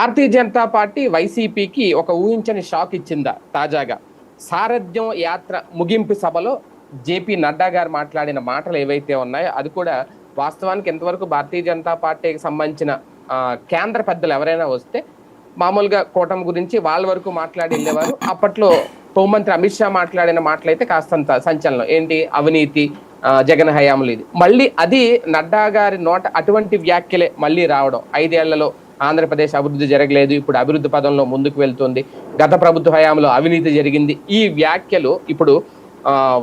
Bharatiya Janata party వైసీపీకి ఒక ఊహించని షాక్ ఇచ్చిందా? తాజాగా సారథ్యం యాత్ర ముగింపు సభలో జేపీ నడ్డా గారు మాట్లాడిన మాటలు ఏవైతే ఉన్నాయో అది కూడా వాస్తవానికి ఎంతవరకు భారతీయ జనతా పార్టీకి సంబంధించిన కేంద్ర పెద్దలు ఎవరైనా వస్తే మామూలుగా కూటమి గురించి వాళ్ళ వరకు మాట్లాడి వెళ్ళేవారు అప్పట్లో హోంమంత్రి అమిత్ షా మాట్లాడిన మాటలైతే కాస్తంత సంచలనం. ఏంటి? అవినీతి జగన్ హయాములు ఇది. మళ్ళీ అది నడ్డా గారి నోట అటువంటి వ్యాఖ్యలే మళ్ళీ రావడం. ఐదేళ్ళలో ఆంధ్రప్రదేశ్ అభివృద్ధి జరగలేదు ఇప్పుడు అభివృద్ధి పదంలో ముందుకు వెళ్తుంది. గత ప్రభుత్వ హయాంలో అవినీతి జరిగింది. ఈ వ్యాఖ్యలు ఇప్పుడు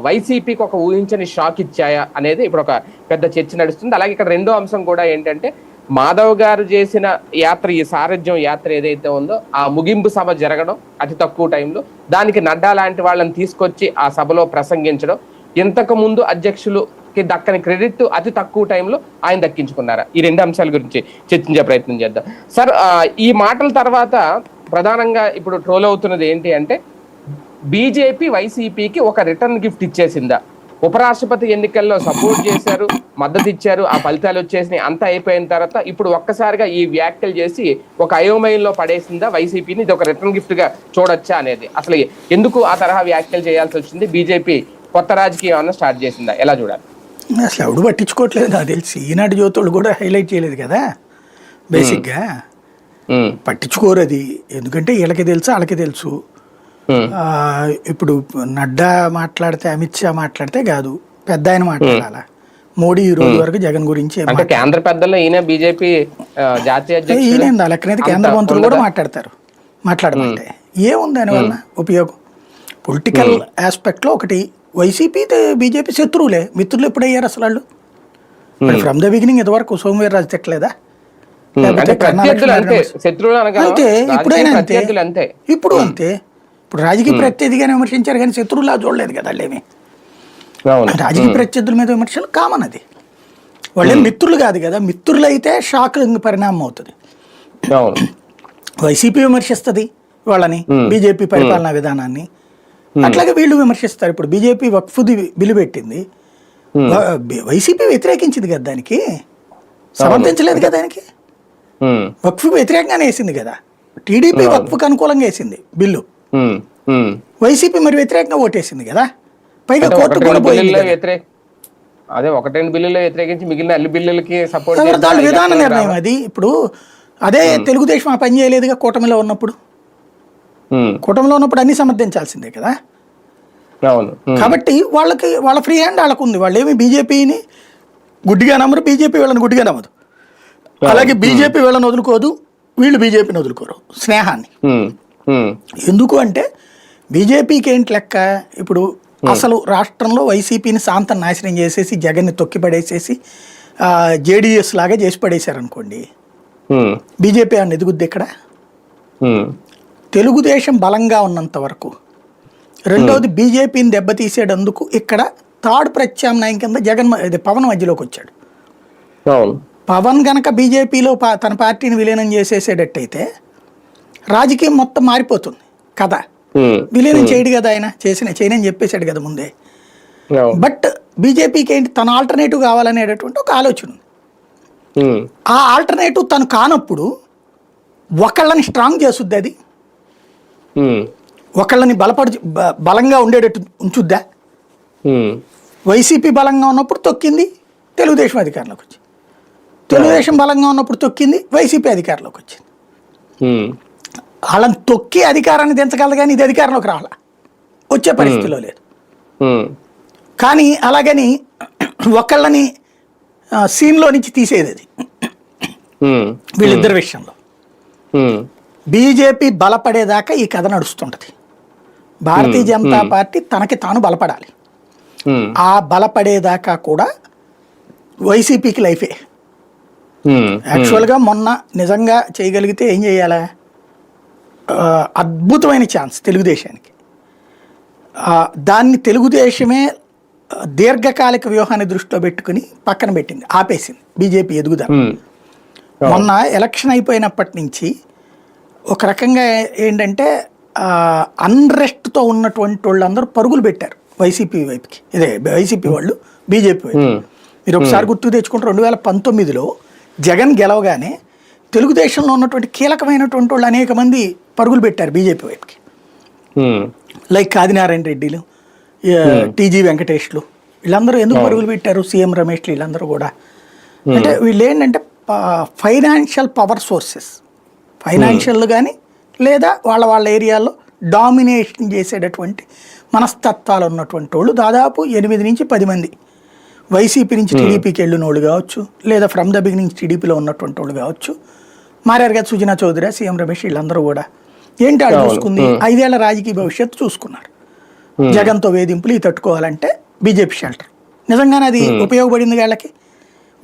వైసీపీకి ఒక ఊహించని షాక్ ఇచ్చాయా అనేది ఇప్పుడు ఒక పెద్ద చర్చ నడుస్తుంది. అలాగే ఇక్కడ రెండో అంశం కూడా ఏంటంటే మాధవ్ గారు చేసిన యాత్ర ఈ సారథ్యం యాత్ర ఏదైతే ఉందో ఆ ముగింపు సభ జరగడం అతి తక్కువ టైంలో దానికి నడ్డా లాంటి వాళ్ళని తీసుకొచ్చి ఆ సభలో ప్రసంగించడం. ఇంతకు ముందు అధ్యక్షులు దక్కని క్రెడిట్ అతి తక్కువ టైంలో ఆయన దక్కించుకున్నారా? ఈ రెండు అంశాల గురించి చర్చించే ప్రయత్నం చేద్దాం. సార్ ఈ మాటల తర్వాత ప్రధానంగా ఇప్పుడు ట్రోల్ అవుతున్నది ఏంటి అంటే బీజేపీ వైసీపీకి ఒక రిటర్న్ గిఫ్ట్ ఇచ్చేసిందా? ఉపరాష్ట్రపతి ఎన్నికల్లో సపోర్ట్ చేశారు మద్దతు ఇచ్చారు ఆ ఫలితాలు వచ్చేసినాయి అంతా అయిపోయిన తర్వాత ఇప్పుడు ఒక్కసారిగా ఈ వ్యాఖ్యలు చేసి ఒక అయోమయంలో పడేసిందా వైసీపీని? ఇది ఒక రిటర్న్ గిఫ్ట్గా చూడొచ్చా అనేది. అసలు ఎందుకు ఆ తరహా వ్యాఖ్యలు చేయాల్సి వచ్చింది? బీజేపీ కొత్త రాజకీయం అన్న స్టార్ట్ చేసిందా? ఎలా చూడాలి? అసలు ఎవడు పట్టించుకోవట్లేదు నాకు తెలిసి. ఈనాటి జ్యోతులు కూడా హైలైట్ చేయలేదు కదా బేసిక్గా. పట్టించుకోరు అది. ఎందుకంటే వీళ్ళకి తెలుసు వాళ్ళకి తెలుసు. ఇప్పుడు నడ్డా మాట్లాడితే అమిత్ షా మాట్లాడితే కాదు. పెద్ద ఆయన మాట్లాడాలా? మోడీ ఈ రోజు వరకు జగన్ గురించి కేంద్ర పెద్దల్లో ఈయన బీజేపీ జాతీయ ఈయన లెక్కనైతే కేంద్ర మంత్రులు కూడా మాట్లాడతారు. మాట్లాడమంటే. ఏముంది దానివల్ల ఉపయోగం? పొలిటికల్ ఆస్పెక్ట్లో ఒకటి వైసీపీ బీజేపీ శత్రువులే. మిత్రులు ఎప్పుడయ్యారు అసలు వాళ్ళు? ఫ్రమ్ ద బిగినింగ్ తిట్టలేదా? అంటే కన్నా ప్రత్యర్థులు లక్ష్మీ అంతే. ఇప్పుడైనా అంతే. ఇప్పుడు అంతే. ఇప్పుడు రాజకీయ ప్రత్యర్థిగానే విమర్శించారు కానీ శత్రువులా చూడలేదు కదా వాళ్ళేమి? రాజకీయ ప్రత్యర్థుల మీద విమర్శలు కామన్ అది. వాళ్ళేం మిత్రులు కాదు కదా. మిత్రులు అయితే షాక్ పరిణామం అవుతుంది. వైసీపీ విమర్శిస్తుంది వాళ్ళని బీజేపీ పరిపాలనా విధానాన్ని. అట్లాగే వీళ్ళు విమర్శిస్తారు. ఇప్పుడు బీజేపీ వక్ఫుది బిల్లు పెట్టింది బి- వైసీపీ వ్యతిరేకించింది కదా దానికి? సమర్థించలేదు కదా దానికి? ఉమ్, వక్ఫ్ వ్యతిరేకంగానే వేసింది కదా. టీడీపీ వక్ఫ్కి అనుకూలంగా వేసింది బిల్లు. వైసీపీ మరి వ్యతిరేకంగా ఓటేసింది కదా. పైగా కోర్టు కూడా పోయింది అదే ఒకటి రెండు బిల్లుల్లో వ్యతిరేకించి మిగిలిన అన్ని బిల్లులకి సపోర్ట్ దాని విధాన నిర్ణయం అది. ఇప్పుడు అదే తెలుగుదేశం ఆ పని చేయలేదుగా కూటమిలో ఉన్నప్పుడు. కూటమిలో ఉన్నప్పుడు అన్ని సమర్థించాల్సిందే కదా? ఉమ్, కాబట్టి వాళ్ళకి వాళ్ళ ఫ్రీ హ్యాండ్ వాళ్ళకు ఉంది వాళ్ళు ఏమి బీజేపీని గుడ్డిగా నమ్మరు బీజేపీ వీళ్ళని గుడ్డిగా నమ్మదు. అలాగే బీజేపీ వీళ్ళని వదులుకోదు వీళ్ళు బీజేపీని వదులుకోరు. స్నేహాన్ని. ఎందుకు అంటే బీజేపీకి ఏంటి లెక్క? ఇప్పుడు అసలు రాష్ట్రంలో వైసీపీని శాంతం నాశనం చేసేసి జగన్ని తొక్కి పడేసేసి జేడీఎస్ లాగా చేసి పడేశారు అనుకోండి ఉమ్, బీజేపీ అని ఎదుగుద్ది ఇక్కడ తెలుగుదేశం బలంగా ఉన్నంత వరకు. రెండవది బీజేపీని దెబ్బతీసేటందుకు ఇక్కడ థర్డ్ ప్రత్యామ్నాయం కింద జగన్ ఇది పవన్ మధ్యలోకి వచ్చాడు. పవన్ గనక బీజేపీలో తన పార్టీని విలీనం చేసేసేటట్టయితే రాజకీయం మొత్తం మారిపోతుంది. కదా ఉమ్, విలీనం చేయడు కదా ఆయన. చేసిన చేయనని చెప్పేశాడు కదా ముందే. బట్ బీజేపీకి ఏంటి తన ఆల్టర్నేటివ్ కావాలనేటటువంటి ఒక ఆలోచన ఉంది. ఆ ఆల్టర్నేటివ్ తను కానప్పుడు ఒకళ్ళని స్ట్రాంగ్ చేసుద్ది అది. ఒకళ్ళని బలపడి బలంగా ఉండేటట్టు ఉంచుద్దా? వైసీపీ బలంగా ఉన్నప్పుడు తొక్కింది తెలుగుదేశం అధికారంలోకి వచ్చింది. తెలుగుదేశం బలంగా ఉన్నప్పుడు తొక్కింది వైసీపీ అధికారంలోకి వచ్చింది. వాళ్ళని తొక్కి అధికారాన్ని దించగలదు కానీ ఇది అధికారంలోకి రావాల? వచ్చే పరిస్థితిలో లేదు. కానీ అలాగని ఒకళ్ళని సీన్లో నుంచి తీసేది అది. వీళ్ళిద్దరి విషయంలో. బీజేపీ బలపడేదాకా ఈ కథ నడుస్తుంటది. భారతీయ జనతా పార్టీ తనకి తాను బలపడాలి. ఆ బలపడేదాకా కూడా వైసీపీకి లైఫే. యాక్చువల్గా మొన్న నిజంగా చేయగలిగితే ఏం చేయాలా? అద్భుతమైన ఛాన్స్ తెలుగుదేశానికి. దాన్ని తెలుగుదేశమే దీర్ఘకాలిక వ్యూహాన్ని దృష్టిలో పెట్టుకుని పక్కన పెట్టింది ఆపేసింది బీజేపీ ఎదుగుదల. మొన్న ఎలక్షన్ అయిపోయినప్పటి నుంచి ఒక రకంగా ఏంటంటే అన్రెస్ట్తో ఉన్నటువంటి వాళ్ళందరూ పరుగులు పెట్టారు వైసీపీ వైపుకి. ఇదే వైసీపీ వాళ్ళు బీజేపీ వైపు. మీరు ఒకసారి గుర్తు తెచ్చుకుంటే రెండు వేల పంతొమ్మిదిలో జగన్ గెలవగానే తెలుగుదేశంలో ఉన్నటువంటి కీలకమైనటువంటి వాళ్ళు అనేక మంది పరుగులు పెట్టారు బీజేపీ వైపుకి. లైక్ ఆదినారాయణ రెడ్డిలు టీజీ వెంకటేష్లు. వీళ్ళందరూ ఎందుకు పరుగులు పెట్టారు? సీఎం రమేష్లు వీళ్ళందరూ కూడా. అంటే వీళ్ళు ఏంటంటే ఫైనాన్షియల్ పవర్ సోర్సెస్. ఫైనాన్షియల్ కానీ లేదా వాళ్ళ వాళ్ళ ఏరియాలో డామినేషన్ చేసేటటువంటి మనస్తత్వాలు ఉన్నటువంటి వాళ్ళు దాదాపు ఎనిమిది నుంచి పది మంది. వైసీపీ నుంచి టీడీపీకి వెళ్ళిన వాళ్ళు కావచ్చు లేదా ఫ్రమ్ ద బిగినింగ్ టీడీపీలో ఉన్నటువంటి వాళ్ళు కావచ్చు. మారారు కదా సుజనా చౌదరి సీఎం రమేష్ వీళ్ళందరూ కూడా. ఏంటి వాళ్ళు చూసుకుంది? ఐదేళ్ళ రాజకీయ భవిష్యత్తు చూసుకున్నారు. జగన్తో వేధింపులు ఇది తట్టుకోవాలంటే బీజేపీ షెల్టర్. నిజంగానే అది ఉపయోగపడింది వాళ్ళకి.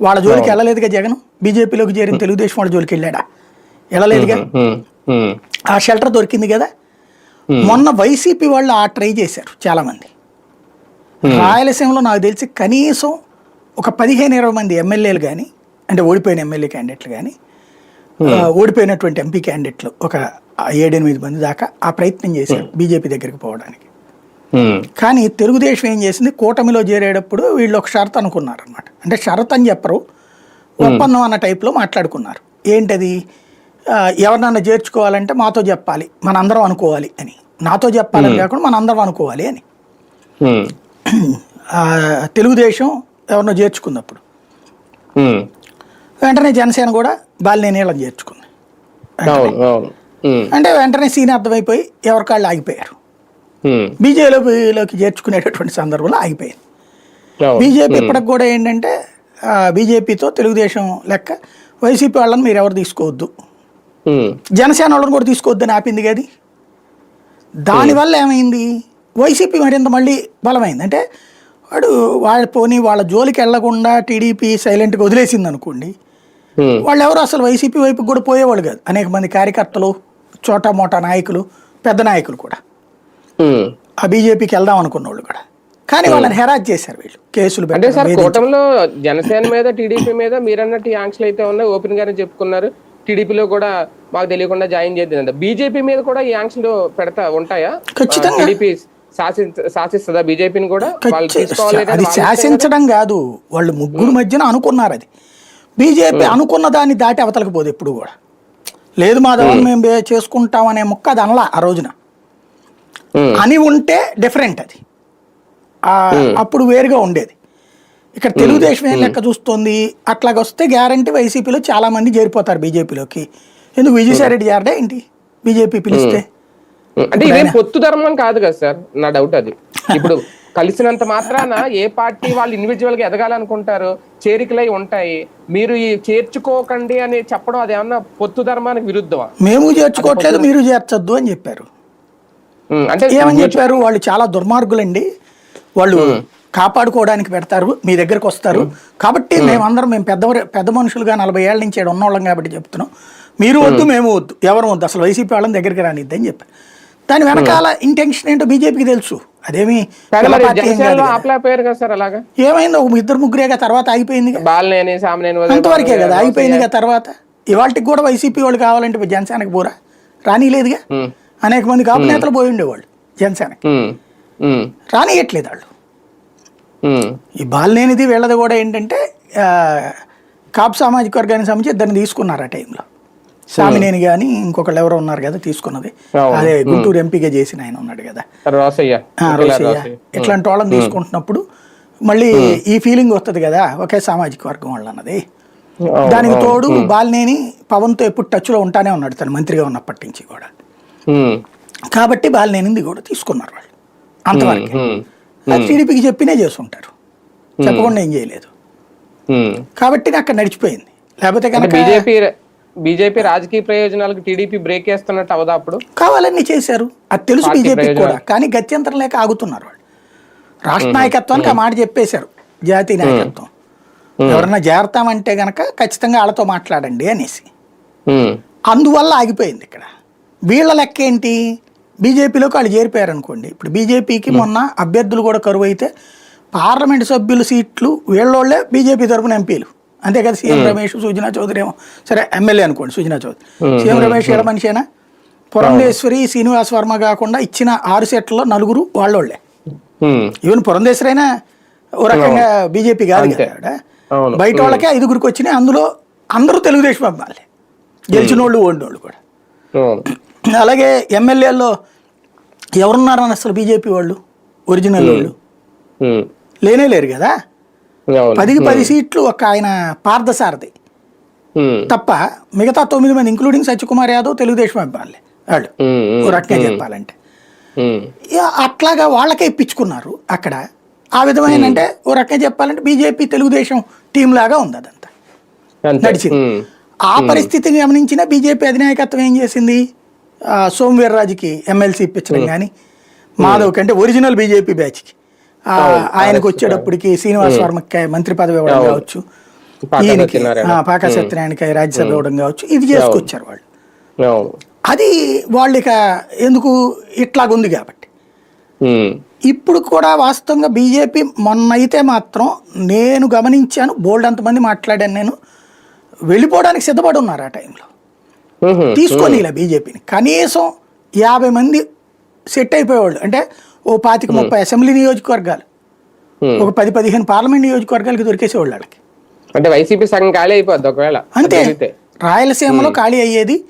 వాళ్ళ జోలికి వెళ్ళలేదుగా జగన్? బీజేపీలోకి చేరిన తెలుగుదేశం వాళ్ళ జోలికి వెళ్ళాడా? ఉమ్, ఆ షెల్టర్ దొరికింది కదా? మొన్న వైసీపీ వాళ్ళు ఆ ట్రై చేశారు చాలా మంది రాయలసీమలో నాకు తెలిసి కనీసం ఒక పదిహేను ఇరవై మంది ఎమ్మెల్యేలు కానీ అంటే ఓడిపోయిన ఎమ్మెల్యే క్యాండిడేట్లు కానీ ఓడిపోయినటువంటి ఎంపీ క్యాండిడేట్లు ఒక ఏడెనిమిది మంది దాకా ఆ ప్రయత్నం చేశారు బీజేపీ దగ్గరికి పోవడానికి. కానీ తెలుగుదేశం ఏం చేసింది? కూటమిలో చేరేటప్పుడు వీళ్ళు ఒక షరత్ అనుకున్నారు అనమాట అంటే షరత్ అని చెప్పరు ఒప్పందం అన్న టైప్లో మాట్లాడుకున్నారు. ఏంటది? ఎవరినన్నా చేర్చుకోవాలంటే మాతో చెప్పాలి. మనందరం అనుకోవాలి అని. నాతో చెప్పాలని కాకుండా మనందరం అనుకోవాలి అని. ఆ, తెలుగుదేశం ఎవరినో చేర్చుకున్నప్పుడు. ఉమ్, వెంటనే జనసేన కూడా బాలినేని నీళ్ళని చేర్చుకుంది. అంటే వెంటనే సీన్ అర్థమైపోయి ఎవరికాళ్ళు ఆగిపోయారు. బీజేపీలోకి చేర్చుకునేటటువంటి సందర్భంలో ఆగిపోయింది. బీజేపీ ఇప్పటికి కూడా ఏంటంటే బీజేపీతో తెలుగుదేశం లెక్క వైసీపీ వాళ్ళని మీరు ఎవరు తీసుకోవద్దు. జనసేన వాళ్ళని కూడా తీసుకోవద్దని ఆపింది కదా దానివల్ల ఏమైంది? వైసీపీ మరింత మళ్ళీ బలమైంది. అంటే వాడు వాళ్ళ పోనీ వాళ్ళ జోలికి వెళ్ళకుండా టీడీపీ సైలెంట్గా వదిలేసింది అనుకోండి. వాళ్ళు ఎవరు అసలు వైసీపీ వైపుకి కూడా పోయేవాళ్ళు కాదు. అనేక మంది కార్యకర్తలు చోటా మోటా నాయకులు పెద్ద నాయకులు కూడా. ఆ బీజేపీకి వెళ్దాం అనుకున్న వాళ్ళు కూడా. కానీ వాళ్ళని హెరాజ్ చేశారు వీళ్ళు. కేసులు అంటే పెట్టడం, సార్. కూటమిలో జనసేన మీద టీడీపీ మీద మీరన్నట్టు ఆంక్షలు అయితే ఉన్నాయి. ఓపెన్ గానే చెప్పుకున్నారు. టీడీపీలో కూడా మాకు తెలియకుండా జాయిన్ చేద్దంట. బీజేపీ మీద కూడా ఈ ఆంక్షలు పెడతా ఉంటాయా? ఖచ్చితంగా. టీడీపీ శాసిస్తుందా బీజేపీని కూడా? వాళ్ళు తీసుకోవాలి అది? శాసించడం కాదు? వాళ్ళు ముగ్గురు మధ్యన అనుకున్నారు అది. బీజేపీ అనుకున్న దాన్ని దాటి అవతలకు పోదు ఎప్పుడు కూడా. లేదు మా దవన్ మేము చేసుకుంటాం అనే ముక్క అది అనలా ఆ రోజున. అని ఉంటే డిఫరెంట్ అది. అప్పుడు వేరుగా ఉండేది. ఇక్కడ తెలుగుదేశం ఏం లెక్క చూస్తుంది. అట్లాగొస్తే గ్యారంటీ వైసీపీలో చాలా మంది చేరిపోతారు బీజేపీలోకి. ఎందుకు విజయసాయి రెడ్డి చేరడా ఏంటి? బీజేపీ పిలిస్తే? అంటే ఇదేం పొత్తు ధర్మం కాదు కదా సార్? నా డౌట్ అది. ఇప్పుడు కలిసినంత మాత్రాన ఏ పార్టీ వాళ్ళు ఇండివిజువల్గా ఎదగాలనుకుంటారు? చేరికలై ఉంటాయి. మీరు ఈ చేర్చుకోకండి అని చెప్పడం అది ఏమన్నా పొత్తు ధర్మానికి విరుద్ధమా? మేము చేర్చుకోవట్లేదు మీరు చేర్చొద్దు అని చెప్పారు. అంటే ఏమని చెప్పారు? వాళ్ళు చాలా దుర్మార్గులండి. వాళ్ళు కాపాడుకోవడానికి పెడతారు మీ దగ్గరకు వస్తారు. కాబట్టి మేమందరం మేము పెద్ద పెద్ద మనుషులుగా నలభై ఏళ్ళ నుంచి ఈడ ఉన్నోళ్ళం కాబట్టి చెప్తున్నాం. మీరు వద్దు మేము వద్దు ఎవరు వద్దు అసలు వైసీపీ వాళ్ళని దగ్గరికి రానిద్ది అని చెప్పారు. దాని వెనకాల ఇంటెన్షన్ ఏంటో బీజేపీకి తెలుసు. అదేమి ఏమైంది ఒక ఇద్దరు ముగ్గురేగా తర్వాత ఆగిపోయింది బాలనేని సామనేని వదిలే అంతవరకే కదా ఆగిపోయిందిగా తర్వాత. ఇవాళకి కూడా వైసీపీ వాళ్ళు కావాలంటే జనసేనకి పోరా? రానిలేదుగా అనేక మంది కాపు నేతలు పోయి ఉండేవాళ్ళు జనసేనకి. రానియట్లేదు వాళ్ళు. ఈ బాలినేనిది వీళ్ళది కూడా ఏంటంటే కాపు సామాజిక వర్గానికి సంబంధించి ఇద్దరిని తీసుకున్నారు ఆ టైంలో. సామినేని కానీ ఇంకొకళ్ళు ఎవరో ఉన్నారు కదా తీసుకున్నది. అదే గుంటూరు ఎంపీగా చేసిన ఆయన ఉన్నాడు కదా. రోసయ్య. ఇట్లాంటి వాళ్ళని తీసుకుంటున్నప్పుడు మళ్ళీ ఈ ఫీలింగ్ వస్తుంది కదా ఒకే సామాజిక వర్గం వాళ్ళు అన్నది. దానికి తోడు బాలినేని పవన్తో ఎప్పుడు టచ్లో ఉంటానే ఉన్నాడు తను మంత్రిగా ఉన్నప్పటి నుంచి కూడా. కాబట్టి బాలినేనిది కూడా తీసుకున్నారు వాళ్ళు. అంతవరకు. అది టీడీపీకి చెప్పినే చేసుంటారు చెప్పకుండా ఏం చేయలేదు. కాబట్టి అక్కడ నడిచిపోయింది. లేకపోతే కనుక బీజేపీ బీజేపీ రాజకీయ ప్రయోజనాలకు టీడీపీ బ్రేక్ వేస్తున్నట్టు అవదా అప్పుడు? కావాలన్నీ చేశారు. అది తెలుసు బీజేపీ కూడా. కానీ గత్యంతరం లేక ఆగుతున్నారు వాళ్ళు. రాష్ట్ర నాయకత్వానికి ఆ మాట చెప్పేశారు. జాతీయ నాయకత్వం. ఎవరన్నా చేరతామంటే గనక ఖచ్చితంగా వాళ్ళతో మాట్లాడండి అనేసి. అందువల్ల ఆగిపోయింది ఇక్కడ. వీళ్ళ లెక్క ఏంటి? బీజేపీలోకి వాళ్ళు చేరిపోయారు అనుకోండి ఇప్పుడు బీజేపీకి మొన్న అభ్యర్థులు కూడా కరువు అయితే పార్లమెంట్ సభ్యుల సీట్లు వీళ్ళోళ్ళే బీజేపీ తరపున ఎంపీలు. అంతే కదా సీఎం రమేష్ సుజనా చౌదరి ఏమో. సరే ఎమ్మెల్యే అనుకోండి సుజనా చౌదరి. సీఎం రమేష్ ఏడ మనిషేనా? పురంధేశ్వరి శ్రీనివాస్ వర్మ కాకుండా ఇచ్చిన ఆరు సీట్లలో నలుగురు వాళ్ళోళ్ళే ఈవెన్ పురంధేశ్వరి అయినా ఓ రకంగా బీజేపీ కాదు. బయట వాళ్ళకే ఐదుగురికి వచ్చినాయి అందులో అందరూ తెలుగుదేశం అమ్మాలి. గెలిచిన వాళ్ళు ఓడినోళ్ళు కూడా. అలాగే ఎమ్మెల్యేల్లో ఎవరున్నారని అసలు బీజేపీ వాళ్ళు? ఒరిజినల్ వాళ్ళు. లేనే లేరు కదా? పదికి పది సీట్లు ఒక ఆయన పార్థసారథి. తప్ప మిగతా తొమ్మిది మంది ఇంక్లూడింగ్ సత్యకుమార్ యాదవ్ తెలుగుదేశం అభిమానులే. వాళ్ళు. ఓ రకంగా చెప్పాలంటే. అట్లాగా వాళ్ళకే ఇప్పించుకున్నారు అక్కడ. ఆ విధమైన అంటే ఓ రకంగా చెప్పాలంటే బీజేపీ తెలుగుదేశం టీం లాగా ఉంది అదంతా. నడిచింది. ఆ పరిస్థితిని గమనించిన బీజేపీ అధినాయకత్వం ఏం చేసింది? సోమవీర్రాజుకి ఎమ్మెల్సీ ఇప్పించడం కానీ మాధవ్ కంటే ఒరిజినల్ బీజేపీ బ్యాచ్కి. ఆయనకు వచ్చేటప్పటికి శ్రీనివాస్ వర్మకి మంత్రి పదవి ఇవ్వడం కావచ్చు ఈయనకి పాకా సత్యనారాయణకి రాజ్యసభ ఇవ్వడం కావచ్చు ఇది చేసుకొచ్చారు వాళ్ళు. అది వాళ్ళు ఇక ఎందుకు ఇట్లాగుంది కాబట్టి. ఇప్పుడు కూడా వాస్తవంగా బీజేపీ మొన్న అయితే మాత్రం నేను గమనించాను బోల్డ్ అంతమంది మాట్లాడాను నేను వెళ్ళిపోవడానికి సిద్ధపడి ఉన్నారు ఆ టైంలో. తీసుకొని ఇలా బీజేపీని. కనీసం యాభై మంది సెట్ అయిపోయేవాళ్ళు. అంటే ఓ పాతిక ముప్పై అసెంబ్లీ నియోజకవర్గాలు. ఒక పది పదిహేను పార్లమెంట్ నియోజకవర్గాలకి దొరికేసేవాళ్ళు వాళ్ళకి. అంటే వైసీపీ సగం ఖాళీ అయిపోద్ది ఒకవేళ. అంతే. రాయలసీమలో ఖాళీ అయ్యేది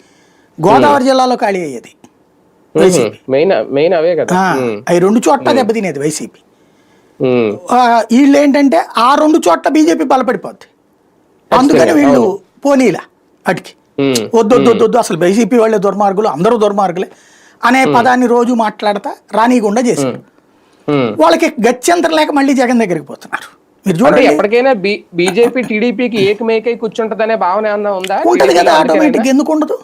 గోదావరి జిల్లాలో ఖాళీ అయ్యేది. మెయిన్ మెయిన్ అవే కదా. అవి రెండు చోట్ల దెబ్బతినేది వైసీపీ. వీళ్ళు ఏంటంటే ఆ రెండు చోట్ల బీజేపీ బలపడిపోద్ది. అందుకని వీళ్ళు పోనీలా అటుకి. వద్దు వద్దు అసలు బీజేపీ వాళ్ళే దుర్మార్గులు అందరూ దుర్మార్గులే. అనే పదాన్ని రోజు మాట్లాడతా రానీయకుండా చేశారు. వాళ్ళకి గత్యంతరం లేక మళ్ళీ జగన్ దగ్గరికి పోతున్నారు. మీరు చూడండి. ఎప్పటికైనా బీజేపీ టీడీపీకి ఏకమేకై కూర్చుంటదనే భావన ఏమన్నా ఉందా? ఉంటది కదా ఆటోమేటిక్ ఎందుకు ఉండదు?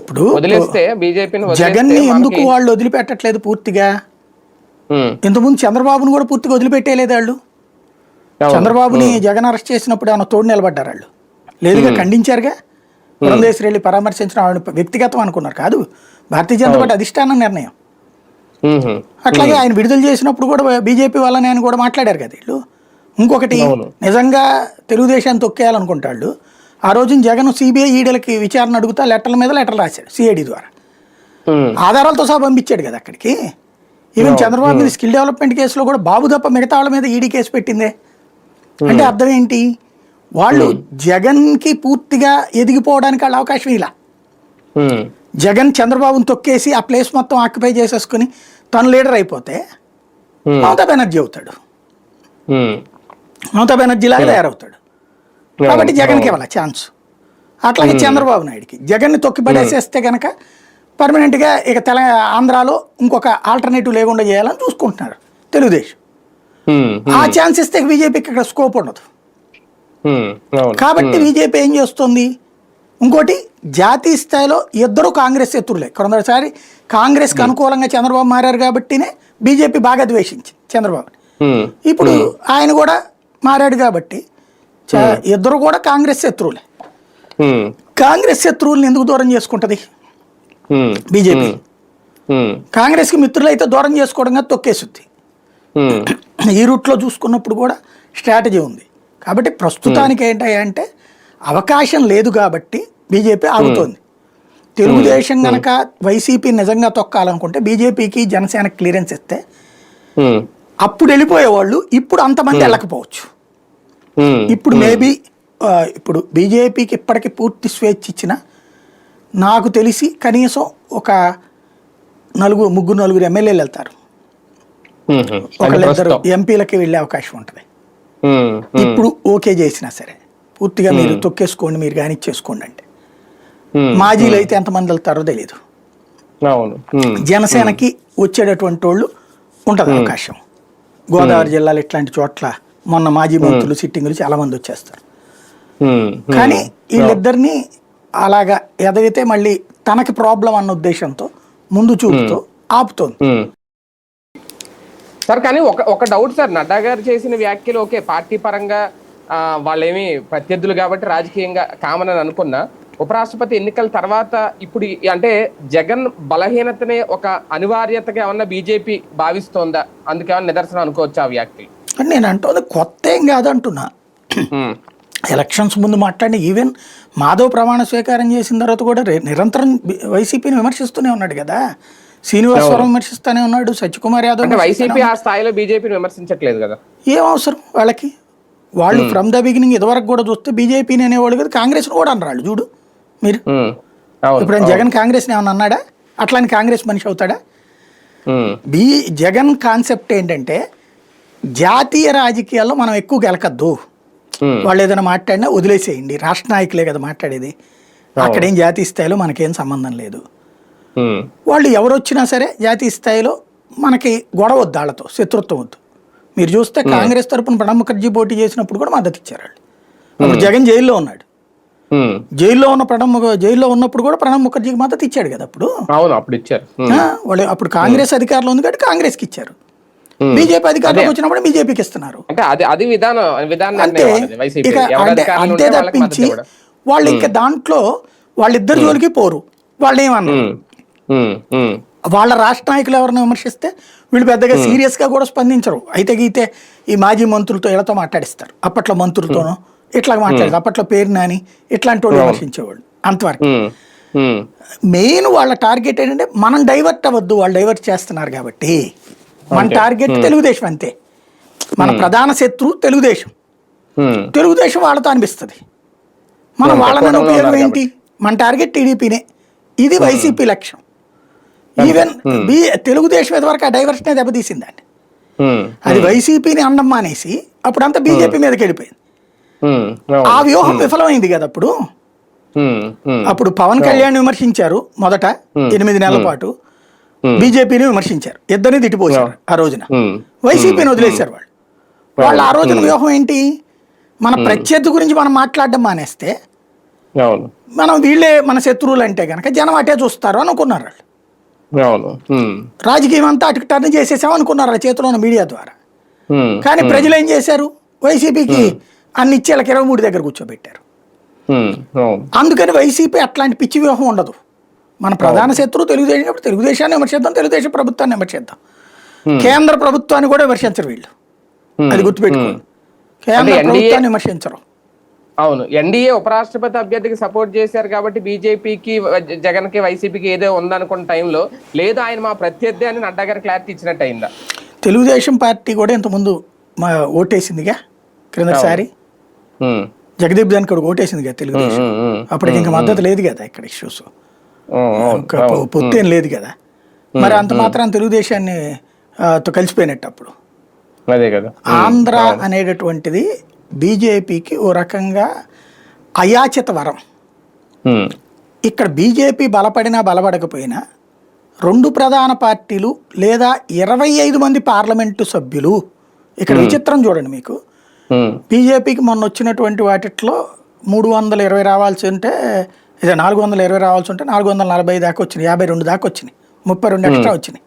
ఇప్పుడు వదిలేస్తే బీజేపీని జగన్ని ఎందుకు వాళ్ళు వదిలిపెట్టట్లేదు పూర్తిగా? ఇంతకుముందు చంద్రబాబును కూడా పూర్తిగా వదిలిపెట్టేయలేదు వాళ్ళు. చంద్రబాబుని జగన్ అరెస్ట్ చేసినప్పుడు ఏమైనా తోడు నిలబడ్డారు వాళ్ళు? లేదుగా ఖండించారుగా? పురంధేశ్వరి వెళ్ళి పరామర్శించడం ఆవిడ వ్యక్తిగతం అనుకున్నారు. కాదు భారతీయ జనతా పార్టీ అధిష్టానం నిర్ణయం. అట్లాగే ఆయన విడుదల చేసినప్పుడు కూడా బీజేపీ వాళ్ళని ఆయన కూడా మాట్లాడారు కదా వీళ్ళు. ఇంకొకటి. నిజంగా తెలుగుదేశాన్ని తొక్కేయాలనుకుంటాళ్ళు. ఆ రోజున జగన్ సిబిఐ ఈడలకి విచారణ అడుగుతా లెటర్ల మీద లెటర్లు రాశాడు సిఐడి ద్వారా. ఆధారాలతో సహా పంపించాడు కదా అక్కడికి. ఈవెన్ చంద్రబాబు మీద స్కిల్ డెవలప్మెంట్ కేసులో కూడా బాబు తప్ప మిగతా వాళ్ళ మీద ఈడీ కేసు పెట్టిందే. అంటే అర్థం ఏంటి? వాళ్ళు జగన్కి పూర్తిగా ఎదిగిపోవడానికి వాళ్ళ అవకాశం ఇలా. జగన్ చంద్రబాబుని తొక్కేసి ఆ ప్లేస్ మొత్తం ఆక్యుపై చేసేసుకుని తను లీడర్ అయిపోతే మమతా బెనర్జీ అవుతాడు. మమతా బెనర్జీ లాగా తయారవుతాడు. కాబట్టి జగన్కి ఇవ్వాలి ఛాన్స్ అట్లాగే చంద్రబాబు నాయుడుకి. జగన్ని తొక్కి పడేసేస్తే కనుక పర్మనెంట్గా ఇక తెల ఆంధ్రాలో ఇంకొక ఆల్టర్నేటివ్ లేకుండా చేయాలని చూసుకుంటున్నారు తెలుగుదేశం. ఆ ఛాన్స్ ఇస్తే బీజేపీకి ఇక్కడ స్కోప్ ఉండదు. కాబట్టి బీజేపీ ఏం చేస్తుంది? ఇంకోటి జాతీయ స్థాయిలో ఇద్దరు కాంగ్రెస్ శత్రులే కొందరిసారి కాంగ్రెస్కి అనుకూలంగా చంద్రబాబు మారారు కాబట్టినే బీజేపీ బాగా ద్వేషించింది చంద్రబాబుని ఇప్పుడు ఆయన కూడా మారాడు కాబట్టి ఇద్దరు కూడా కాంగ్రెస్ శత్రువులే. కాంగ్రెస్ శత్రువుల్ని ఎందుకు దూరం చేసుకుంటది? బీజేపీ. కాంగ్రెస్కి మిత్రులు అయితే దూరం చేసుకోవడంగా తొక్కేసుద్ది. ఈ రూట్లో చూసుకున్నప్పుడు కూడా స్ట్రాటజీ ఉంది. కాబట్టి ప్రస్తుతానికి ఏంటంటే అవకాశం లేదు కాబట్టి బీజేపీ ఆగుతోంది. తెలుగుదేశం గనక వైసీపీ నిజంగా తొక్కాలనుకుంటే బీజేపీకి జనసేనకి క్లియరెన్స్ ఇస్తే అప్పుడు వెళ్ళిపోయేవాళ్ళు ఇప్పుడు అంతమంది వెళ్ళకపోవచ్చు. ఇప్పుడు మేబీ ఇప్పుడు బీజేపీకి ఇప్పటికి పూర్తి స్వేచ్ఛ ఇచ్చిన నాకు తెలిసి కనీసం ఒక నలుగురు ముగ్గురు నలుగురు ఎమ్మెల్యేలు వెళ్తారు. ఒకళ్ళిద్దరు ఎంపీలకి వెళ్ళే అవకాశం ఉంటుంది. ఇప్పుడు ఓకే చేసినా సరే పూర్తిగా మీరు తొక్కేసుకోండి మీరు కానీ చేసుకోండి అంటే మాజీలు అయితే ఎంతమంది వెళ్తారో తెలియదు జనసేనకి వచ్చేటటువంటి వాళ్ళు ఉంటుంది అవకాశం. గోదావరి జిల్లాలో ఇట్లాంటి చోట్ల మొన్న మాజీ మంత్రులు సిట్టింగులు చాలా మంది వచ్చేస్తారు కానీ వీళ్ళిద్దరిని అలాగా ఎదగితే మళ్ళీ తనకి ప్రాబ్లం అన్న ఉద్దేశంతో ముందు చూపుతో ఆపుతోంది. సార్ కానీ ఒక ఒక డౌట్ సార్ నడ్డా గారు చేసిన వ్యాఖ్యలు ఓకే పార్టీ పరంగా వాళ్ళేమి ప్రత్యర్థులు కాబట్టి రాజకీయంగా కామన్ అని అనుకున్నా. ఉపరాష్ట్రపతి ఎన్నికల తర్వాత ఇప్పుడు అంటే జగన్ బలహీనతనే ఒక అనివార్యతగా ఏమన్నా బీజేపీ భావిస్తోందా? అందుకేమన్నా నిదర్శనం అనుకోవచ్చు ఆ వ్యాఖ్యలు? నేను అంటుంది కొత్త ఏం కాదంటున్నా. ఎలక్షన్స్ ముందు మాట్లాడిన ఈవెన్ మాధవ్ ప్రమాణ స్వీకారం చేసిన తర్వాత కూడా నిరంతరం వైసీపీని విమర్శిస్తూనే ఉన్నాడు కదా. శ్రీనివాసవరం విమర్శిస్తూనే ఉన్నాడు సత్యకుమార్ యాదవ్ వైసీపీ ఆ స్థాయిలో బీజేపీని విమర్శించట్లేదు కదా? ఏం అవసరం వాళ్ళకి? వాళ్ళు ఫ్రమ్ ద బిగినింగ్ ఇదివరకు కూడా చూస్తే బీజేపీని అనేవాళ్ళు కదా కాంగ్రెస్ని కూడా అనరాళ్ళు చూడు. మీరు ఇప్పుడు జగన్ కాంగ్రెస్ని ఏమన్నా అన్నాడా? అట్లాని కాంగ్రెస్ మనిషి అవుతాడా? బీ జగన్ కాన్సెప్ట్ ఏంటంటే జాతీయ రాజకీయాల్లో మనం ఎక్కువ గెలకద్దు. వాళ్ళు ఏదైనా మాట్లాడినా వదిలేసేయండి. రాష్ట్ర నాయకులే కదా మాట్లాడేది. అక్కడేం జాతీయ స్థాయిలో మనకేం సంబంధం లేదు. వాళ్ళు ఎవరు వచ్చినా సరే జాతీయ స్థాయిలో మనకి గొడవ వద్దు వాళ్ళతో శత్రుత్వం వద్దు. మీరు చూస్తే కాంగ్రెస్ తరపున ప్రణబ్ ముఖర్జీ పోటీ చేసినప్పుడు కూడా మద్దతు ఇచ్చారు వాళ్ళు. అప్పుడు జగన్ జైల్లో ఉన్నాడు. జైల్లో ఉన్న ప్రణబ్ జైల్లో ఉన్నప్పుడు కూడా ప్రణబ్ ముఖర్జీకి మద్దతు ఇచ్చాడు కదా అప్పుడు? అప్పుడు ఇచ్చారు. వాళ్ళు అప్పుడు కాంగ్రెస్ అధికారంలో ఉంది కాబట్టి కాంగ్రెస్కి ఇచ్చారు. బీజేపీ అధికారంలోకి వచ్చినప్పుడు బీజేపీకి ఇస్తున్నారు. అంటే అది విధానం అంతే. ఇక అధికారంలో అంతే మద్దతు తప్పించి. వాళ్ళు ఇంకా దాంట్లో వాళ్ళిద్దరు జోలికి పోరు. వాళ్ళు ఏమన్నారు వాళ్ళ రాష్ట్ర నాయకులు ఎవరిని విమర్శిస్తే వీళ్ళు పెద్దగా సీరియస్గా కూడా స్పందించరు. అయితే గీతే ఈ మాజీ మంత్రులతో వీళ్ళతో మాట్లాడిస్తారు. అప్పట్లో మంత్రులతోనో ఇట్లా మాట్లాడదు. అప్పట్లో పేరు నాని ఇట్లాంటి వాళ్ళు విమర్శించేవాళ్ళు అంతవరకు. మెయిన్ వాళ్ళ టార్గెట్ ఏంటంటే మనం డైవర్ట్ అవ్వద్దు వాళ్ళు డైవర్ట్ చేస్తున్నారు కాబట్టి. మన టార్గెట్ తెలుగుదేశం అంతే. మన ప్రధాన శత్రువు తెలుగుదేశం. తెలుగుదేశం వాళ్ళతో అనిపిస్తుంది. మనం వాళ్ళని తప్పకుండా ఉపయోగం ఏంటి? మన టార్గెట్ టీడీపీనే. ఇది వైసీపీ లక్ష్యం. ఈవెన్ బి తెలుగుదేశం ఇదివరకు ఆ డైవర్షనే దెబ్బతీసిందండి. ఉమ్, అది వైసీపీని అండం మానేసి అప్పుడంతా బీజేపీ మీదకి వెళ్ళిపోయింది. ఆ వ్యూహం విఫలమైంది కదా అప్పుడు. అప్పుడు పవన్ కళ్యాణ్ విమర్శించారు మొదట ఎనిమిది నెలల పాటు. బీజేపీని విమర్శించారు. ఇద్దరిని తిట్టిపోసారు ఆ రోజున. వైసీపీని వదిలేశారు వాళ్ళు. వాళ్ళు ఆ రోజున వ్యూహం ఏంటి? మన ప్రత్యర్థి గురించి మనం మాట్లాడడం మానేస్తే మనం వీళ్ళే మన శత్రువులు అంటే కనుక జనం అటే చూస్తారు అనుకున్నారు వాళ్ళు. రాజకీయం అంతా అటు టర్న్ చేసేసాం అనుకున్నారు వాళ్ళ చేతిలో ఉన్న మీడియా ద్వారా. కానీ ప్రజలు ఏం చేశారు? వైసీపీకి అన్ని ఇచ్చి వాళ్ళకి ఇరవై మూడు దగ్గర కూర్చోబెట్టారు. అందుకని వైసీపీ అట్లాంటి పిచ్చి వ్యూహం ఉండదు. మన ప్రధాన శత్రువు తెలుగుదేశం తెలుగుదేశాన్ని విమర్శిద్దాం తెలుగుదేశం ప్రభుత్వాన్ని విమర్శిద్దాం. కేంద్ర ప్రభుత్వాన్ని కూడా విమర్శించరు వీళ్ళు. అది గుర్తుపెట్టుకోండి. కేంద్ర ప్రభుత్వాన్ని విమర్శించరు. అవును. ఎన్డీఏ ఉపరాష్ట్రపతి అభ్యర్థికి సపోర్ట్ చేశారు కాబట్టి బీజేపీకి జగన్కి వైసీపీకి ఏదో ఉందనుకున్న టైంలో లేదు ఆయన మా ప్రత్యర్థి అని నడ్డా గారు క్లారిటీ ఇచ్చినట్టు అయిందా? తెలుగుదేశం పార్టీ కూడా ఇంతకుముందు మా ఓటేసిందిగా క్రిందసారి జగదీప్ దానికి కూడా ఓటేసిందిగా తెలుగుదేశం. అప్పటికి ఇంకా మద్దతు లేదు కదా ఇక్కడ ఇష్యూస్. పొత్తేం లేదు కదా. మరి అంత మాత్రం తెలుగుదేశాన్ని కలిసిపోయినట్టు అప్పుడు. ఆంధ్ర అనేటటువంటిది బీజేపీకి ఓ రకంగా అయాచిత వరం. ఇక్కడ బీజేపీ బలపడినా బలపడకపోయినా రెండు ప్రధాన పార్టీలు లేదా ఇరవై ఐదు మంది పార్లమెంటు సభ్యులు ఇక్కడ విచిత్రం చూడండి మీకు. బీజేపీకి మొన్న వచ్చినటువంటి వాటిట్లో మూడు వందల ఇరవై రావాల్సి ఉంటే ఇదే నాలుగు వందల ఇరవై రావాల్సి ఉంటే నాలుగు వందల నలభై దాకా వచ్చినాయి యాభై రెండు దాకా వచ్చినాయి ముప్పై రెండు ఎక్స్ట్రా వచ్చినాయి.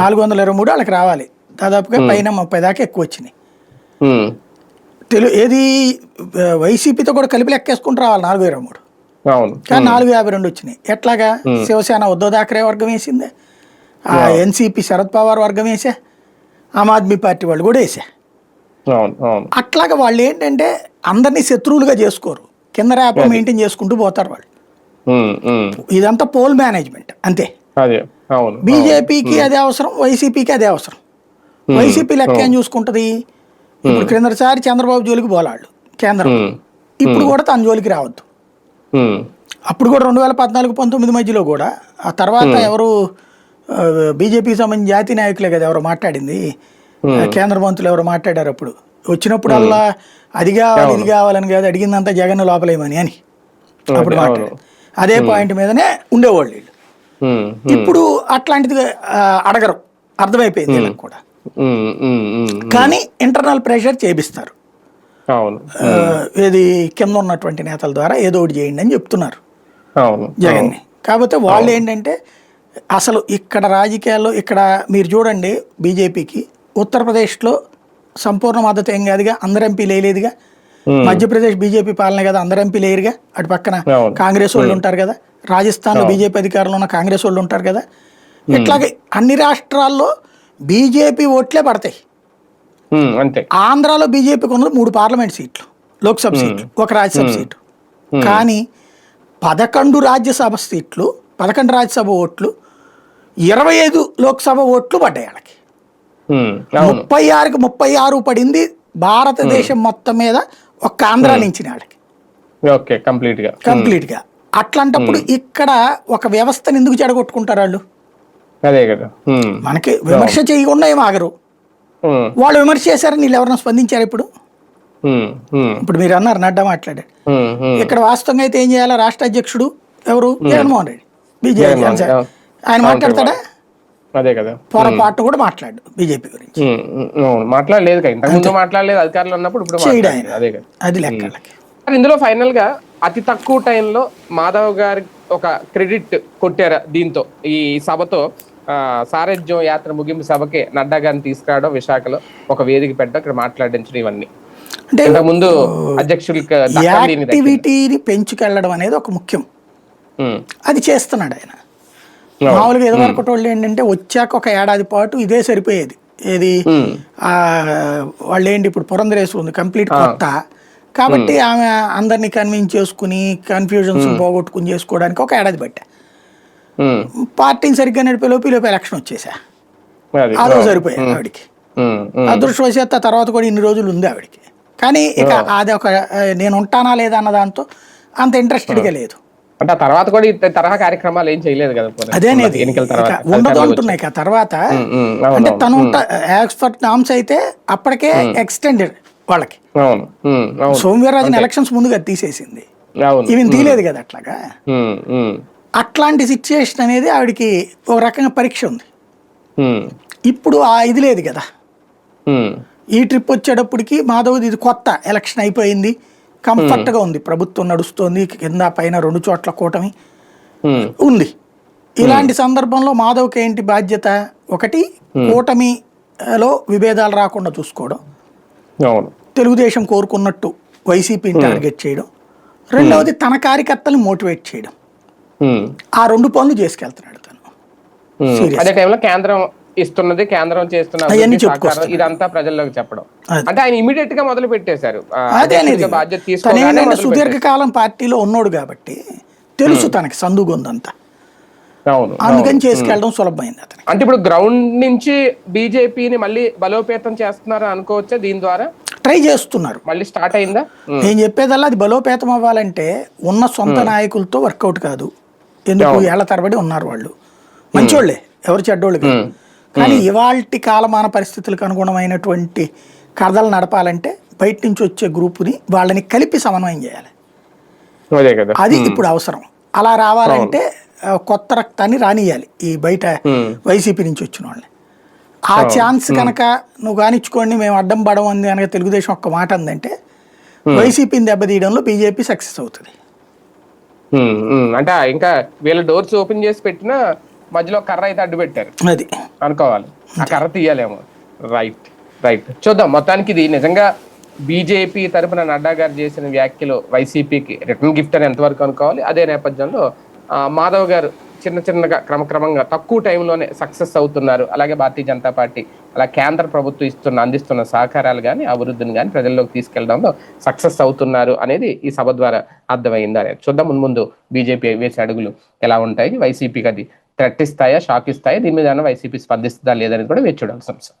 నాలుగు వందల ఇరవై మూడు వాళ్ళకి రావాలి. దాదాపుగా పైన ముప్పై దాకా ఎక్కువ వచ్చినాయి. తెలు ఏది వైసీపీతో కూడా కలిపి లెక్కేసుకుంటూ రావాలి నాలుగు ఇరవై మూడు. కానీ నాలుగు యాభై రెండు వచ్చినాయి. ఎట్లాగా? శివసేన ఉద్ధవ్ థాకరే వర్గం వేసిందే. ఆ ఎన్సీపీ శరద్ పవార్ వర్గం వేసా. ఆమ్ ఆద్మీ పార్టీ వాళ్ళు కూడా వేసా. అట్లాగా వాళ్ళు ఏంటంటే అందరినీ శత్రువులుగా చేసుకోరు. కింద ర్యాప్ మెయింటైన్ చేసుకుంటూ పోతారు వాళ్ళు. ఇదంతా పోల్ మేనేజ్మెంట్ అంతే. బీజేపీకి అదే అవసరం వైసీపీకి అదే అవసరం. వైసీపీ లెక్క ఏం చూసుకుంటది? ఇప్పుడు క్రిందసారి చంద్రబాబు జోలికి పోలాళ్ళు కేంద్రం. ఇప్పుడు కూడా తన జోలికి రావద్దు. అప్పుడు కూడా రెండు వేల పద్నాలుగు పంతొమ్మిది మధ్యలో కూడా ఆ తర్వాత ఎవరు బీజేపీకి సంబంధించిన జాతీయ నాయకులే కదా ఎవరు మాట్లాడింది కేంద్ర మంత్రులు ఎవరు మాట్లాడారు అప్పుడు. వచ్చినప్పుడల్లా అది కావాలి ఇది కావాలని కాదు అడిగిందంతా జగన్ లోపలేమని అని అప్పుడు. మాట్లాడారు. అదే పాయింట్ మీదనే ఉండేవాళ్ళు వీళ్ళు. ఇప్పుడు అట్లాంటిది అడగరు. అర్థమైపోయింది వీళ్ళకి కూడా. కానీ ఇంటర్నల్ ప్రెషర్ చేపిస్తారు. ఏది కింద ఉన్నటువంటి నేతల ద్వారా ఏదో ఒకటి చేయండి అని చెప్తున్నారు. జగన్ని. కాకపోతే వాళ్ళు ఏంటంటే అసలు ఇక్కడ రాజకీయాల్లో ఇక్కడ మీరు చూడండి బీజేపీకి ఉత్తరప్రదేశ్లో సంపూర్ణ మద్దతు ఏం కాదుగా అందరు ఎంపీలు వేయలేదుగా Hmm. మధ్యప్రదేశ్ బీజేపీ పాలన కదా అందరు ఎంపీలు వేయరుగా అటు పక్కన. కాంగ్రెస్ వాళ్ళు ఉంటారు కదా. రాజస్థాన్లో బీజేపీ అధికారంలో ఉన్న కాంగ్రెస్ వాళ్ళు ఉంటారు కదా. ఇట్లాగే అన్ని రాష్ట్రాల్లో బీజేపీ ఓట్లే పడతాయి. అంతే. ఆంధ్రాలో బీజేపీకి ఉన్నది మూడు పార్లమెంట్ సీట్లు లోక్సభ సీట్లు ఒక రాజ్యసభ సీటు. కానీ పదకొండు రాజ్యసభ సీట్లు పదకొండు రాజ్యసభ ఓట్లు ఇరవై ఐదు లోక్సభ ఓట్లు పడ్డాయి వాళ్ళకి ముప్పై ఆరుకి ముప్పై ఆరు పడింది భారతదేశం మొత్తం మీద ఒక్క ఆంధ్ర నుంచి వాళ్ళకి ఓకే కంప్లీట్గా కంప్లీట్గా అట్లాంటప్పుడు ఇక్కడ ఒక వ్యవస్థను ఎందుకు చెడగొట్టుకుంటారు వాళ్ళు అదే కదా. మనకి విమర్శ చేయకుండా ఏం ఆగరు. వాళ్ళు విమర్శ చేశారని వీళ్ళు ఎవరైనా స్పందించారు ఇప్పుడు? ఇప్పుడు మీరు అన్నారు నడ్డా మాట్లాడారు. ఇక్కడ వాస్తవంగా అయితే ఏం చేయాలి? రాష్ట్ర అధ్యక్షుడు ఎవరు? జగన్మోహన్ రెడ్డి బీజేపీ. ఆయన మాట్లాడతాడా అదే కదా. పొరపాటు కూడా మాట్లాడు బీజేపీ గురించి. మాట్లాడలేదు కదా. ఇంతకు ముందు మాట్లాడలేదు. అధికారులు ఉన్నప్పుడు ఇప్పుడు అదే కదా. అది లెక్కలకి. ఇందులో ఫైనల్గా అతి తక్కువ టైంలో మాధవ్ గారి ఒక క్రెడిట్ కొట్టారు దీంతో ఈ సభతో? సారథ్యం యాత్ర ముగింపు సభకి నడ్డా గారిని తీసుకురావడం విశాఖలో ఒక వేదిక పెట్టడం ఇక్కడ మాట్లాడించడం ఇవన్నీ. అంటే ముందు అధ్యక్షులకి. యాక్టివిటీని పెంచుకెళ్ళడం అనేది ఒక ముఖ్యం. అది చేస్తున్నాడు ఆయన. మామూలుగా ఎదురుకొట్ట వాళ్ళు ఏంటంటే వచ్చాక ఒక ఏడాది పాటు ఇదే సరిపోయేది. ఏది? వాళ్ళు ఏంటి ఇప్పుడు పురంధరేశ్వరి ఉంది కంప్లీట్ కొత్త. కాబట్టి ఆమె అందరినీ కన్విన్స్ చేసుకుని కన్ఫ్యూజన్స్ పోగొట్టుకుని చేసుకోవడానికి ఒక ఏడాది పట్టా. పార్టీని సరిగ్గా నడిపే లోపు ఈ లోపు ఎలక్షన్ వచ్చేసా. అది. అదో సరిపోయాయి ఆవిడకి. అదృష్టవశాత్తు తర్వాత కూడా ఇన్ని రోజులు ఉంది ఆవిడకి. కానీ ఇక అది ఒక నేను ఉంటానా లేదా అన్న దాంతో అంత ఇంట్రెస్టెడ్గా లేదు. అంటే తర్వాత కూడా ఈ తరహా కార్యక్రమాలు ఏం చేయలేదు కదా. అదేనేది ఎన్నికల తర్వాత ఉండదు అంటున్నాయి ఇక తర్వాత అంటే. తను యాజ్ ఫర్ నామ్స్ అయితే అప్పటికే ఎక్స్టెండెడ్ వాళ్ళకి. సోమవీర్రాజుని ఎలక్షన్స్ ముందుగా తీసేసింది. ఈవెన్ తీయలేదు కదా అట్లాగా. అట్లాంటి సిచ్యుయేషన్ అనేది ఆవిడకి ఒక రకంగా పరీక్ష ఉంది. ఇప్పుడు ఆ ఇది లేదు కదా. ఈ ట్రిప్ వచ్చేటప్పటికి మాధవ్ది ఇది కొత్త ఎలక్షన్ అయిపోయింది. కంఫర్ట్గా ఉంది. ప్రభుత్వం నడుస్తోంది కింద పైన రెండు చోట్ల కూటమి ఉంది. ఇలాంటి సందర్భంలో మాధవ్కి ఏంటి బాధ్యత? ఒకటి కూటమిలో విభేదాలు రాకుండా చూసుకోవడం. తెలుగుదేశం కోరుకున్నట్టు వైసీపీని టార్గెట్ చేయడం. రెండవది తన కార్యకర్తల్ని మోటివేట్ చేయడం. ఆ రెండు పనులు చేసుకెళ్తున్నాడు తను. అదే టైంలో కేంద్రం ఇస్తున్నది కేంద్రం చేస్తున్న అవన్నీ అభివృద్ధి చెప్పుకొస్తున్నాడు. సహకారం ఇదంతా ప్రజల్లోకి చెప్పడం. అంటే ఆయన ఇమీడియట్గా మొదలు పెట్టేశారు. బాధ్యత. సుదీర్ఘకాలం పార్టీలో ఉన్నాడు కాబట్టి తెలుసు తనకి సందుగుందంతా అందుకని చేసుకెళ్ళడం సులభమైంది అతనికి. అంటే ఇప్పుడు గ్రౌండ్ నుంచి బీజేపీని మళ్ళీ బలోపేతం చేస్తున్నారు అనుకోవచ్చా దీని ద్వారా? ట్రై చేస్తున్నారు. మళ్ళీ స్టార్ట్ అయిందా? నేను చెప్పేదల్లా అది బలోపేతం అవ్వాలంటే ఉన్న సొంత నాయకులతో వర్కౌట్ కాదు. ఎందుకు ఏళ్ళ తరబడి ఉన్నారు వాళ్ళు? మంచోళ్ళే ఎవరు చెడ్డోళ్ళు కానీ ఇవాల్టి కాలమాన పరిస్థితులకు అనుగుణమైనటువంటి కథలు నడపాలంటే బయట నుంచి వచ్చే గ్రూపుని వాళ్ళని కలిపి సమన్వయం చేయాలి. అదే ఇప్పుడు అవసరం. అలా రావాలంటే కొత్త రక్తాన్ని రానియాలి ఈ బయట వైసీపీ నుంచి వచ్చిన వాళ్ళని. ఆ ఛాన్స్ కనుక నువ్వు కానిచ్చుకోండి మేము అడ్డం పడం అంది కనుక తెలుగుదేశం ఒక్క మాట అందంటే వైసీపీని దెబ్బతీయడంలో బీజేపీ సక్సెస్ అవుతుంది. అంటే ఇంకా వీళ్ళ డోర్స్ ఓపెన్ చేసి పెట్టినా మధ్యలో కర్ర అయితే అడ్డు పెట్టారు. అది. అనుకోవాలి. ఆ కర్ర తీయాలేమో. రైట్ రైట్ చూద్దాం. మొత్తానికి ఇది నిజంగా బీజేపీ తరపున నడ్డా గారు చేసిన వ్యాఖ్యలు వైసీపీకి రిటర్న్ గిఫ్ట్ అని ఎంతవరకు అనుకోవాలి? అదే నేపథ్యంలో ఆ, మాధవ్ గారు చిన్న చిన్నగా క్రమక్రమంగా తక్కువ టైంలోనే సక్సెస్ అవుతున్నారు. అలాగే భారతీయ జనతా పార్టీ అలా కేంద్ర ప్రభుత్వం ఇస్తున్న అందిస్తున్న సహకారాలు కానీ అభివృద్ధిని కానీ ప్రజల్లోకి తీసుకెళ్ళడంలో సక్సెస్ అవుతున్నారు అనేది ఈ సభ ద్వారా అర్థమైంది అనేది. చూద్దాం ముందు ముందు బీజేపీ వేసే అడుగులు ఎలా ఉంటాయి. వైసీపీకి అది థ్రెట్ ఇస్తాయా షాక్ ఇస్తాయా దీని మీద వైసీపీ స్పందిస్తుందా లేదనేది కూడా వేచి చూడాల్సిన అంశం.